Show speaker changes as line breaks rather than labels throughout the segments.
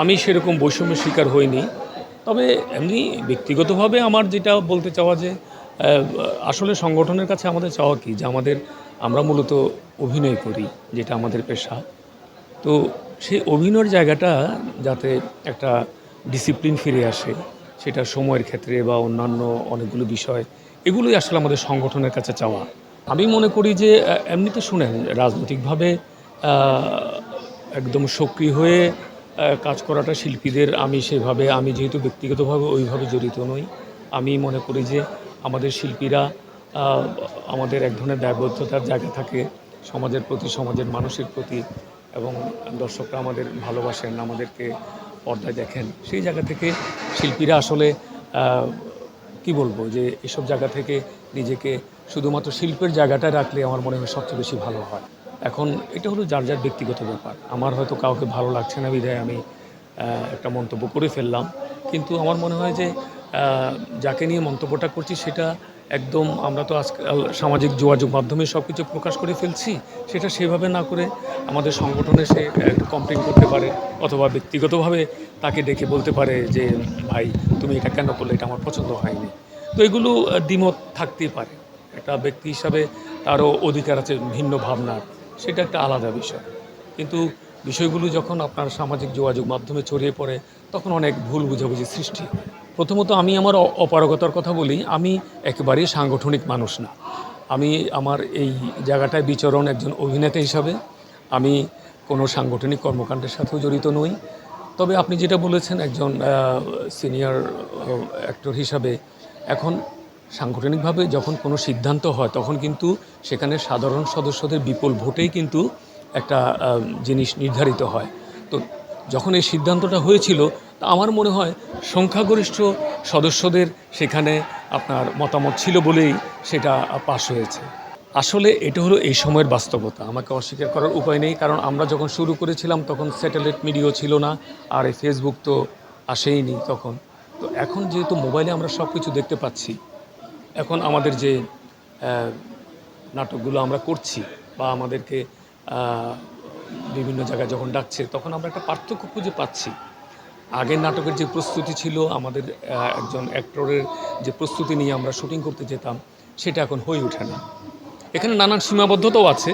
আমি সেরকম বৈষম্যের শিকার হইনি। তবে এমনি ব্যক্তিগতভাবে আমার যেটা বলতে চাওয়া যে আসলে সংগঠনের কাছে আমাদের চাওয়া কি? যে আমাদের আমরা মূলত অভিনয় করি, যেটা আমাদের পেশা। তো সেই অভিনয়ের জায়গাটা যাতে একটা ডিসিপ্লিন ফিরে আসে, সেটা সময়ের ক্ষেত্রে বা অন্যান্য অনেকগুলো বিষয়, এগুলোই আসলে আমাদের সংগঠনের কাছে চাওয়া। আমি মনে করি যে, এমনিতে শুনেন, রাজনৈতিকভাবে একদম সক্রিয় হয়ে কাজ করাটা শিল্পীদের, আমি সেভাবে, আমি যেহেতু ব্যক্তিগতভাবে ওইভাবে জড়িত নই, আমি মনে করি যে আমাদের শিল্পীরা আমাদের এক ধরনের দায়বদ্ধতার জায়গা থাকে সমাজের প্রতি, সমাজের মানুষের প্রতি, এবং দর্শকরা আমাদের ভালোবাসেন, আমাদেরকে পর্দায় দেখেন। সেই জায়গা থেকে শিল্পীরা আসলে কি বলব যে এসব জায়গা থেকে নিজেকে শুধুমাত্র শিল্পের জায়গাটা রাখলে আমার মনে হয় সবচেয়ে বেশি ভালো হয়। এখন এটা হলো যার যার ব্যক্তিগত ব্যাপার। আমার হয়তো কাউকে ভালো লাগছে না বিধায় আমি একটা মন্তব্য করে ফেললাম। কিন্তু আমার মনে হয় যে যাকে নিয়ে মন্তব্যটা করছি সেটা একদম আমরা তো আজকাল সামাজিক যোগাযোগ মাধ্যমে সব কিছু প্রকাশ করে ফেলছি, সেটা সেভাবে না করে আমাদের সংগঠনে সে কমপ্লেন করতে পারে অথবা ব্যক্তিগতভাবে তাকে ডেকে বলতে পারে যে, ভাই, তুমি এটা কেন করলে? এটা আমার পছন্দ হয়নি। তো এগুলো দ্বিমত থাকতেই পারে। একটা ব্যক্তি হিসাবে তারও অধিকার আছে ভিন্ন ভাবনার। সেটা একটা আলাদা বিষয়। কিন্তু বিষয়গুলো যখন আপনার সামাজিক যোগাযোগ মাধ্যমে ছড়িয়ে পড়ে, তখন অনেক ভুল বুঝাবুঝি সৃষ্টি প্রথমত আমি আমার অপারগতার কথা বলি, আমি একেবারেই সাংগঠনিক মানুষ না। আমি আমার এই জায়গাটায় বিচরণ একজন অভিনেতা হিসাবে, আমি কোনো সাংগঠনিক কর্মকাণ্ডের সাথেও জড়িত নই। তবে আপনি যেটা বলেছেন, একজন সিনিয়র অ্যাক্টর হিসাবে, এখন সাংগঠনিকভাবে যখন কোনো সিদ্ধান্ত হয়, তখন কিন্তু সেখানে সাধারণ সদস্যদের বিপুল ভোটেই কিন্তু একটা জিনিস নির্ধারিত হয়। তো যখন এই সিদ্ধান্তটা হয়েছিল, তা আমার মনে হয় সংখ্যাগরিষ্ঠ সদস্যদের সেখানে আপনার মতামত ছিল বলেই সেটা পাশ হয়েছে। আসলে এটা হলো এই সময়ের বাস্তবতা। আমাকে অস্বীকার করার উপায় নেই, কারণ আমরা যখন শুরু করেছিলাম, তখন স্যাটেলাইট মিডিয়াও ছিল না, আর এই ফেসবুক তো আসেইনি তখন। তো এখন যেহেতু মোবাইলে আমরা সব কিছু দেখতে পাচ্ছি এখন আমাদের যে নাটকগুলো আমরা করছি বা আমাদেরকে বিভিন্ন জায়গায় যখন ডাকছে, তখন আমরা একটা পার্থক্য খুঁজে পাচ্ছি। আগের নাটকের যে প্রস্তুতি ছিল, আমাদের একজন অ্যাক্টরের যে প্রস্তুতি নিয়ে আমরা শুটিং করতে যেতাম, সেটা এখন হয়ে ওঠে না। এখানে নানান সীমাবদ্ধতাও আছে।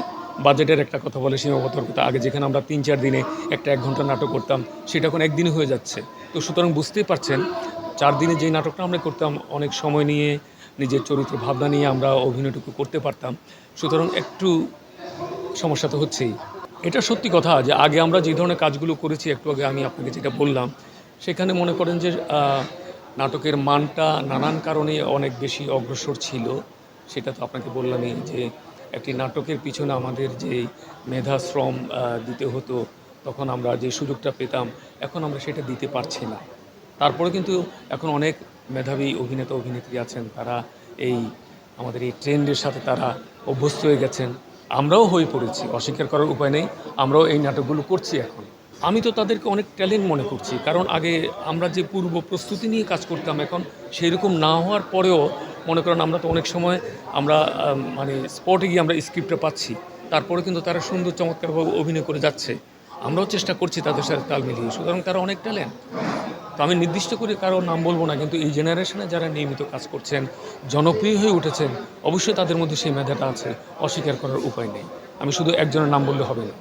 বাজেটের একটা কথা বলে সীমাবদ্ধতার কথা। আগে যেখানে আমরা তিন চার দিনে একটা এক ঘণ্টা নাটক করতাম, সেটা এখন একদিনে হয়ে যাচ্ছে। তো সুতরাং বুঝতেই পারছেন, চার দিনে যে নাটকটা আমরা করতাম, অনেক সময় নিয়ে নিজের চরিত্র ভাবনা নিয়ে আমরা অভিনয়টুকু করতে পারতাম। সুতরাং একটু সমস্যা তো হচ্ছেই। এটা সত্যি কথা যে আগে আমরা যে ধরনের কাজগুলো করেছি, একটু আগে আমি আপনাকে যেটা বললাম, সেখানে মনে করেন যে নাটকের মানটা নানান কারণে অনেক বেশি অগ্রসর ছিল। সেটা তো আপনাকে বললামই যে, একটি নাটকের পিছনে আমাদের যে মেধা, শ্রম দিতে হতো, তখন আমরা যে সুযোগটা পেতাম, এখন আমরা সেটা দিতে পারছি না। তারপরে কিন্তু এখন অনেক মেধাবী অভিনেতা, অভিনেত্রী আছেন। তারা এই আমাদের এই ট্রেন্ডের সাথে তারা অভ্যস্ত হয়ে গেছেন। আমরাও হয়ে পড়েছি, অস্বীকার করার উপায় নেই। আমরাও এই নাটকগুলো করছি এখন। আমি তো তাদেরকে অনেক ট্যালেন্ট মনে করছি। কারণ আগে আমরা যে পূর্ব প্রস্তুতি নিয়ে কাজ করতাম, এখন সেই রকম না হওয়ার পরেও মনে করেন আমরা তো অনেক সময় আমরা মানে স্পটে গিয়ে আমরা স্ক্রিপ্টটা পাচ্ছি। তারপরে কিন্তু তারা সুন্দর, চমৎকারভাবে অভিনয় করে যাচ্ছে। আমরাও চেষ্টা করছি তাদের সাথে তাল মিলিয়ে। সুতরাং তারা অনেক ট্যালেন্ট। তো আমি নির্দিষ্ট করে কারও নাম বলব না, কিন্তু এই জেনারেশনে যারা নিয়মিত কাজ করছেন, জনপ্রিয় হয়ে উঠেছেন, অবশ্যই তাদের মধ্যে সেই মেধাটা আছে, অস্বীকার করার উপায় নেই। আমি শুধু একজনের নাম বললে হবে না।